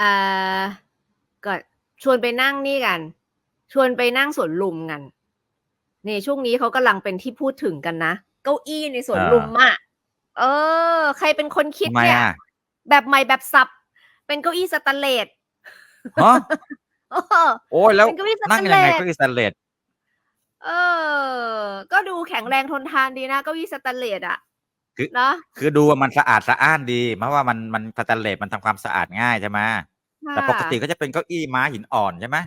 อ่าก็ชวนไปนั่งนี่กัน ชวนไปนั่งสวนลุมกันนี่ช่วงนี้เขากำลังเป็นที่พูดถึงกันนะ เก้าอี้ในสวนเออลุมอะเออ ใครเป็นคนคิดทำไมเนี่ยอะแบบใหม่แบบสับ เป็นเก้าอี้สแตนเลสฮะเออโอ้ยแล้วเป็นเก้าอี้สแตนั่งนยังเลไงสเก็อีสแตนเลสเออ ก็ดูแข็งแรงทนทานดีนะเก้าอี้สแตนเลสอะ คือเนาะคือดูว่ามันสะอาดสะอ้านดีเพราะว่ามันมันสแตนเลสมันทำความสะอาดง่ายใช่ไหมแต่ปกติก็จะเป็นเก้าอี้ม้าหินอ่อนใช่ไหม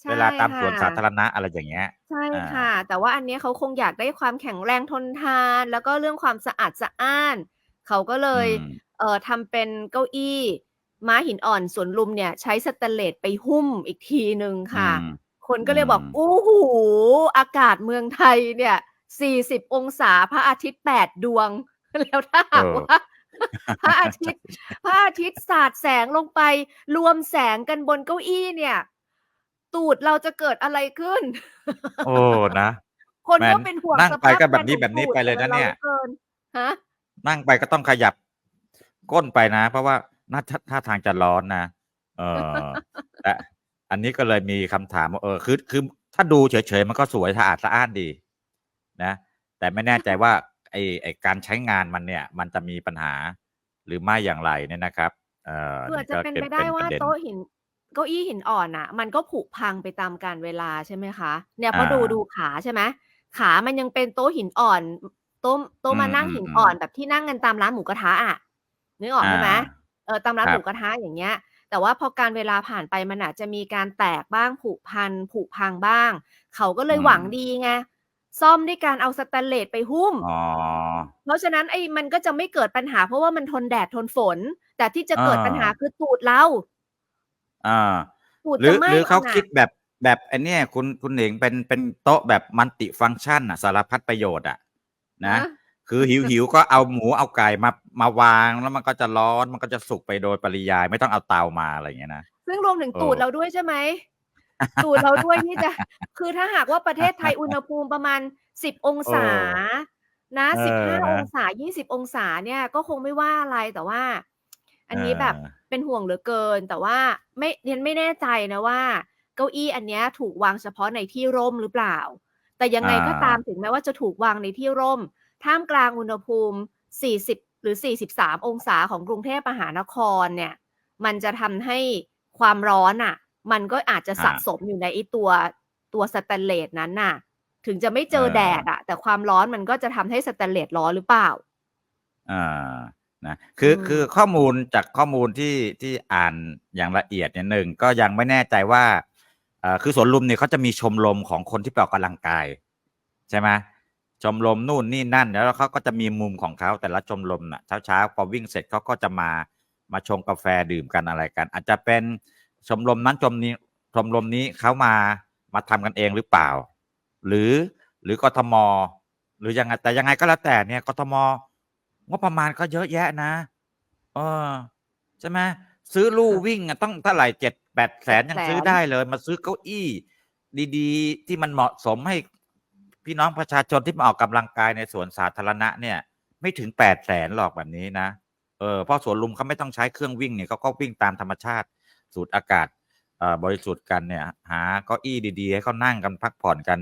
ใช่เวลาตามสวนค่ะสาธารณะอะไรอย่างเงี้ยใช่อ่า ค่ะ แต่ว่าอันเนี้ยเขาคงอยากได้ความแข็งแรงทนทาน แล้วก็เรื่องความสะอาดสะอ้าน เขาก็เลยอืมเอ่อทำเป็นเก้าอี้ม้าหินอ่อนสวนลุมเนี่ย ใช้สแตนเลสไปหุ้มอีกทีหนึ่งค่ะอืมคนก็เลยบอกอืมอู้หูอากาศเมืองไทยเนี่ย40องศาพระอาทิตย์8ดวง แล้วถ้าหากเออว่าพระอาทิตย์พระอาทิตย์สาดแสงลงไป รวมแสงกันบนเก้าอี้เนี่ย ตูดเราจะเกิดอะไรขึ้น โอ้นะคนแม่ก็นเป็นห่วงนั่งสไปภาพก็แบบนี้การแบบนี้ดูดไปเลยนะของราเนี่ยหลือเกินฮะนั่งไปก็ต้องขยับ ก้นไปนะ เพราะว่าน่าท่าท่าทางจะร้อนนะเออแต่อันนี้ก็เลยมีคำถามว่าเออคือคือถ้าดูเฉยๆมันก็สวยสะอาดสะอ้านดี นะ แต่ไม่แน่ใจว่าไอไอการใช้งานมันเนี่ย มันจะมีปัญหาหรือไม่อย่างไรเนี่ยนะครับเออเผื่อนี่จะก็เป็นเป็นไปได้เป็นปว่าระเด็นโต๊ะหินเก้าอี้หินอ่อนอะ มันก็ผุพังไปตามกาลเวลาใช่ไหมคะ เนี่ยเพราะอ่าดูดูขาใช่ไหมขามันยังเป็นโต๊ะหินอ่อนโต๊ะโต๊ะอืมมานั่งอืมหินอืมอ่อนแบบที่นั่งกันตามร้านหมูกระทะอะนึกออกใช่ไหมอ่าเออตามร้านครัหบมูกระทะอย่างเงี้ย แต่ว่าพอการเวลาผ่านไปมันอาจจะมีการแตกบ้างผุพันผุพังบ้าง เขาก็เลยอืมหวังดีไง ซ่อมด้วยการเอาสแตนเลสไปหุ้ม อ๋อ เพราะฉะนั้นไอ้มันก็จะไม่เกิดปัญหาเพราะว่ามันทนแดดทนฝน แต่ที่จะเกิดอ่า ปัญหาคือตูดเราอ่า ตูดหรืจะอไหม้หรือเขาน่ะคิดแบบแบบไอ้เนี่ยคุณคุณเหน่งเป็นเป็นโต๊ะแบบมัลติฟังก์ชันอะสารพัดประโยชน์อะนะนะ คือหิวหิวก็เอาหมูเอาไก่มามาวางแล้วมันก็จะร้อนมันก็จะสุกไปโดยปริยายไม่ต้องเอาเตามาอะไรอย่างเงี้ยนะ ซึ่งรวมถึงเออตูดเราด้วยใช่ไหม ตูดเราด้วยที่จะ คือถ้าหากว่าประเทศไทยอุณหภูมิประมาณสิบองศา นะเอสิบอห้านะองศายี่สิบองศาเนี่ย ก็คงไม่ว่าอะไรแต่ว่า อันนี้เออแบบเป็นห่วงเหลือเกิน แต่ว่าไม่เรียนไม่แน่ใจนะว่า เก้าอี้อันเนี้ยถูกวางเฉพาะในที่ร่มหรือเปล่า แต่ยังไงก็ตามถึงแม้ว่าจะถูกวางในที่ร่ม ท่ามกลางอุณหภูมิ 40 หรือ 43 องศาของกรุงเทพมหานครเนี่ย มันจะทำให้ความร้อนอะ มันก็อาจจะสะอ่าสมอยู่ในไอตัวตัวสแตนเลสนั้นน่ะ ถึงจะไม่เจอเออแดดอะแต่ความร้อนมันก็จะทำให้สแตนเลสร้อนหรือเปล่าอ่านะคืออืมคือข้อมูลจากข้อมูลที่ที่อ่านอย่างละเอียดเนี่ยหนึ่งก็ยังไม่แน่ใจว่าเอ่อคือสวนลุมเนี่ยเขาจะมีชมรมของคนที่ไปออกกำลังกาย ใช่ไหมชมรมนู่นนี่นั่น แล้วเขาก็จะมีมุมของเขาแต่ละชมรมน่ะเช้าเช้าๆพอวิ่งเสร็จเขาก็จะมามาชงกาแฟดื่มกันอะไรกัน อาจจะเป็น ชมรมนั้นชมนี้ชมรมนี้เขามามาทำกันเองหรือเปล่า หรือหรือกทมหรือยังไงแต่ยังไงก็แล้วแต่เนี่ยกทมงบประมาณก็เยอะแยะนะ เออใช่ไหมซื้อลู่วิ่งอะต้องเท่าไหร่เจ็ดแปดแสนยังซื้อ800,000ได้เลย มาซื้อเก้าอี้ดีๆ ที่มันเหมาะสมให้พี่น้องประชาชนที่มาออกกำลังกายในสวนสาธารณะเนี่ย ไม่ถึงแปดแสนหรอกแบบนี้นะเออเพราะสวนลุมเขาไม่ต้องใช้เครื่องวิ่งเนี่ยเขาก็วิ่งตามธรรมชาติ สูดอากาศเอ่อบริสุทธิ์กันเนี่ย หาเก้าอี้ดีๆ ให้เขานั่งกันพักผ่อนกัน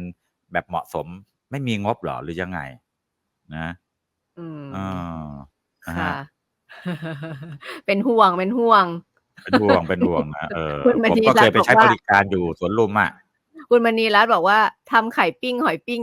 แบบเหมาะสม ไม่มีงบเหรอหรือยังไง นะอืมอ่านะค่ะฮะเป็นห่วงเป็นห่วง เป็นห่วงเป็นห่วงนะเออคุณมผมณีก็รัเคตยน์ไปบอกใช้ว่าบริการอยู่สวนลุมอะคุณมณีรัตน์บอกว่าทำไข่ปิ้งหอยปิ้ง